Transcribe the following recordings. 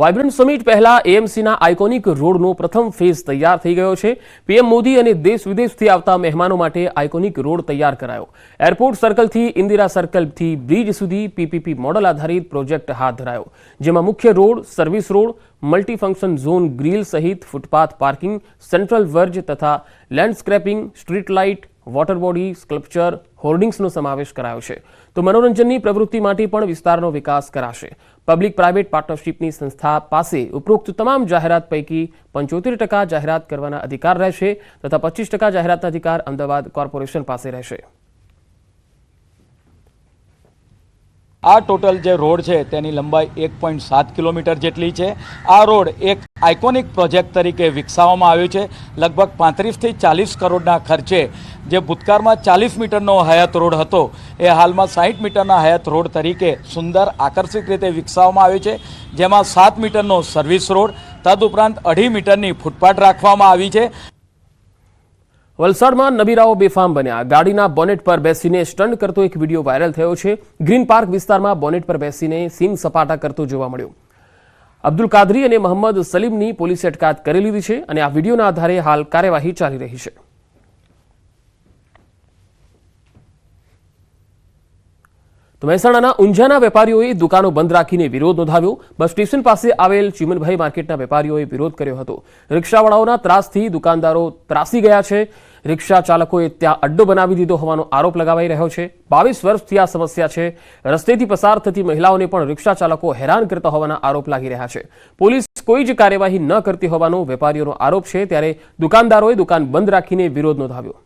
Vibrant summit પહેલા એએમસીના iconic રોડનો પ્રથમ phase તૈયાર થઈ ગયો છે. પીએમ મોદી અને દેશ વિદેશથી આવતા મહેમાનો માટે આઇકોનિક રોડ તૈયાર કરાયો. એરપોર્ટ સર્કલથી ઇન્દિરા સર્કલથી બ્રિજ સુધી પીપીપી મોડલ આધારિત પ્રોજેક્ટ હાથ ધરાયો. જેમાં મુખ્ય road, service road, multifunction zone grill સહિત ફૂટપાથ પાર્કિંગ, સેન્ટ્રલ વર્જ તથા landscaping street light, water body, sculpture હોર્ડિંગ્સનો સમાવેશ કરાયો છે. તો મનોરંજનની પ્રવૃત્તિ માટે પણ વિસ્તારનો વિકાસ કરાશે. પબ્લિક પ્રાઇવેટ પાર્ટનરશિપની સંસ્થા પાસે ઉપરોક્ત તમામ જાહેરાત પૈકી પંચોતેર ટકા જાહેરાત કરવાના અધિકાર રહેશે તથા પચીસ ટકા જાહેરાતના અધિકાર અમદાવાદ કોર્પોરેશન પાસે રહેશે. આ ટોટલ જે રોડ છે તેની લંબાઈ એક પોઈન્ટ સાત કિલોમીટર જેટલી છે. આ રોડ એક આઇકોનિક પ્રોજેક્ટ તરીકે વિકસાવવામાં આવ્યો છે. લગભગ પાંત્રીસથી ચાલીસ કરોડના ખર્ચે જે ભૂતકાળમાં ચાલીસ મીટરનો હયાત રોડ હતો, એ હાલમાં સાહીઠ મીટરના હયાત રોડ તરીકે સુંદર આકર્ષિત રીતે વિકસાવવામાં આવ્યો છે. જેમાં સાત મીટરનો સર્વિસ રોડ તદઉપરાંત અઢી મીટરની ફૂટપાથ રાખવામાં આવી છે. વલસાડમાં નબીરાઓ બેફામ બન્યા. ગાડીના બોનેટ પર બેસીને સ્ટન્ટ કરતો એક વીડિયો વાયરલ થયો છે. ગ્રીન પાર્ક વિસ્તારમાં બોનેટ પર બેસીને સીમ સપાટા કરતો જોવા મળ્યો. અબ્દુલ કાદરી અને મોહમ્મદ સલીમની પોલીસે અટકાયત કરી લીધી છે અને આ વિડીયોના આધારે હાલ કાર્યવાહી ચાલી રહી છે. તો મહેસાણાના ઊંઝાના વેપારીઓએ દુકાનો બંધ રાખીને વિરોધ નોંધાવ્યો. બસ સ્ટેશન પાસે આવેલ ચીમનભાઈ માર્કેટના વેપારીઓએ વિરોધ કર્યો હતો. રિક્ષાવાળાઓના ત્રાસથી દુકાનદારો ત્રાસી ગયા છે. રિક્ષા ચાલકોએ ત્યાં અડ્ડો બનાવી દીધો હોવાનો આરોપ લગાવાઈ રહ્યો છે. બાવીસ વર્ષથી આ સમસ્યા છે. રસ્તેથી પસાર થતી મહિલાઓને પણ રિક્ષા ચાલકો હેરાન કરતા હોવાના આરોપ લાગી રહ્યા છે. પોલીસ કોઈ જ કાર્યવાહી ન કરતી હોવાનો વેપારીઓનો આરોપ છે. ત્યારે દુકાનદારોએ દુકાન બંધ રાખીને વિરોધ નોંધાવ્યો.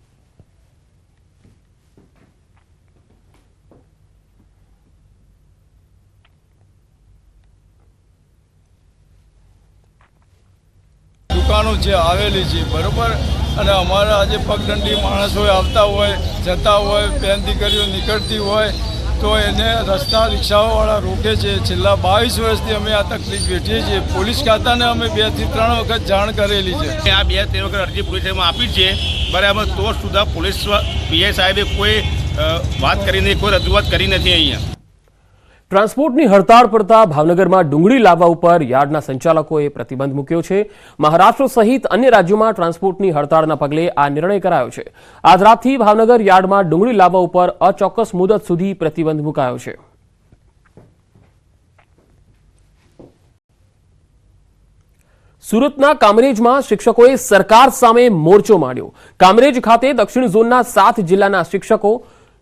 દુકાનો છે આવેલી છે, બરાબર? અને અમારા આજે પગદંડી માણસો આવતા હોય, જતા હોય, બેન દીકરીઓ નીકળતી હોય, તો એને રસ્તા રિક્ષાઓવાળા રોકે છે. છેલ્લા બાવીસ વર્ષથી અમે આ તકલીફ વેઠીએ છીએ. પોલીસ ખાતાને અમે બેથી ત્રણ વખત જાણ કરેલી છે. આ બે ત્રણ વખત અરજી પોલીસ આપી છે. બરાબર તો સુધા પોલીસ પીઆઈ સાહેબે કોઈ વાત વાત કરીને, કોઈ રજૂઆત કરી નથી અહીંયા. ટ્રાન્સપોર્ટની હડતાળ પડતા ભાવનગરમાં ડુંગળી લાવવા ઉપર યાર્ડના સંચાલકોએ પ્રતિબંધ મૂક્યો છે. મહારાષ્ટ્ર સહિત અન્ય રાજ્યોમાં ટ્રાન્સપોર્ટની હડતાળના પગલે આ નિર્ણય કરાયો છે. આજ રાતથી ભાવનગર યાર્ડમાં ડુંગળી લાવવા ઉપર અચોક્કસ મુદત સુધી પ્રતિબંધ મુકાયો છે. સુરતના કામરેજમાં શિક્ષકોએ સરકાર સામે મોરચો માંડ્યો કામરેજ ખાતે દક્ષિણ ઝોનના સાત જિલ્લાના શિક્ષકો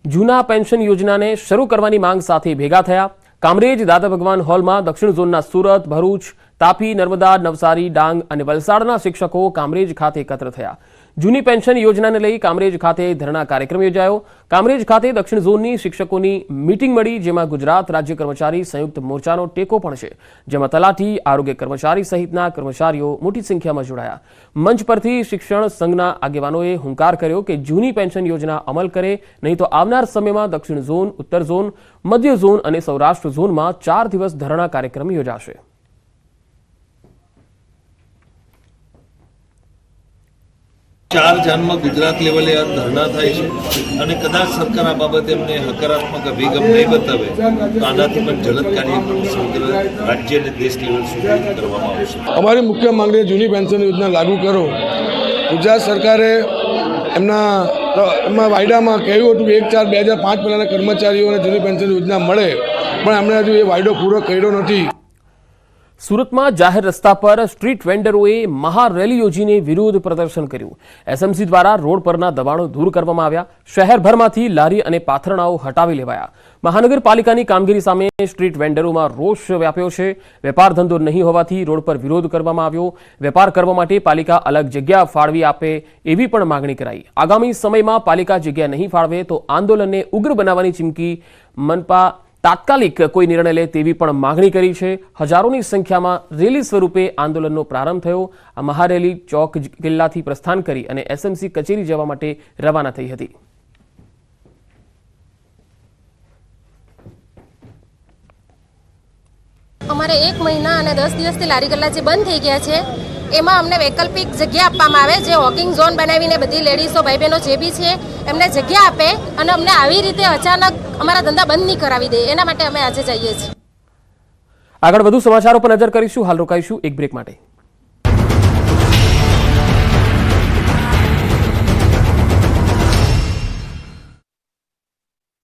જૂના પેન્શન યોજનાને શરૂ કરવાની માંગ સાથે ભેગા થયા. કામરેજ દાદા ભગવાન હોલમાં દક્ષિણ ઝોનના સુરત, ભરૂચ તાપી, નર્મદા, નવસારી, ડાંગ અને વલસાડના શિક્ષકો કામરેજ ખાતે એકત્ર થયા. જૂની પેન્શન યોજનાને લઈ કામરેજ ખાતે ધરણા કાર્યક્રમ યોજાયો. કામરેજ ખાતે દક્ષિણ ઝોનની શિક્ષકોની મીટિંગ મળી, જેમાં ગુજરાત રાજ્ય કર્મચારી સંયુક્ત મોરચાનો ટેકો પણ છે, જેમાં તલાટી, આરોગ્ય કર્મચારી સહિતના કર્મચારીઓ મોટી સંખ્યામાં જોડાયા. મંચ પરથી શિક્ષણ સંઘના આગેવાનોએ હુંકાર કર્યો કે જૂની પેન્શન યોજના અમલ કરે, નહીં તો આવનાર સમયમાં દક્ષિણ ઝોન, ઉત્તર ઝોન, મધ્ય ઝોન અને સૌરાષ્ટ્ર ઝોનમાં ચાર દિવસ ધરણા કાર્યક્રમ યોજાશે. ચાર જાનમાં ગુજરાત લેવલે આ ધરણા થાય છે અને કદાચ સરકાર આ બાબતે એમને હકારાત્મક અભિગમ નહીં બતાવે, તો આનાથી પણ જલદ કાર્યક્રમ સમગ્ર રાજ્ય અને દેશ લેવલ સુધી કરવામાં આવશે. અમારી મુખ્ય માંગણી જૂની પેન્શન યોજના લાગુ કરો. ગુજરાત સરકારે એમના એમાં વાયદામાં કહ્યું હતું કે એક ચાર બે હજાર પાંચ પહેલાંના કર્મચારીઓને જૂની પેન્શન યોજના મળે, પણ એમણે હજુ એ વાયદો પૂરો કર્યો નથી. સુરતમાં જાહેર રસ્તા પર સ્ટ્રીટ વેન્ડરોએ મહારેલી યોજીને વિરોધ પ્રદર્શન કર્યું. એસએમસી દ્વારા રોડ પરના દબાણો દૂર કરવામાં આવ્યા. શહેરભરમાંથી લારી અને પાથરણાઓ હટાવી લેવાયા. મહાનગરપાલિકાની કામગીરી સામે સ્ટ્રીટ વેન્ડરોમાં રોષ વ્યાપ્યો છે. વેપાર ધંધો નહીં હોવાથી રોડ પર વિરોધ કરવામાં આવ્યો. વેપાર કરવા માટે પાલિકા અલગ જગ્યા ફાળવી આપે એવી પણ માંગણી કરાઈ. આગામી સમયમાં પાલિકા જગ્યા નહીં ફાળવે તો આંદોલનને ઉગ્ર બનાવવાની ચીમકી મનપા તાત્કાલિક કોઈ નિર્ણય લે તેવી પણ માગણી કરી છે. હજારોની સંખ્યામાં રેલી સ્વરૂપે આંદોલનનો પ્રારંભ થયો. આ મહારેલી ચોક કિલ્લાથી પ્રસ્થાન કરી અને એસએમસી કચેરી જવા માટે રવાના થઈ હતી. અમારે એક મહિના અને દસ દિવસથી લારી ગલ્લા જે બંધ થઈ ગયા છે એમાં અમને વૈકલ્પિક જગ્યા આપવામાં આવે, જે વોકિંગ ઝોન બનાવીને બધી લેડીઝો ભાઈ બહેનો જે બી છે, એમને જગ્યા આપે અને અમને આવી રીતે અચાનક અમારા ધંધા બંધ નહીં કરાવી દે. એના માટે અમે આજે જઈએ છીએ. આગળ વધુ સમાચારો પર નજર કરીશું. હાલ રોકાઈશું એક બ્રેક માટે.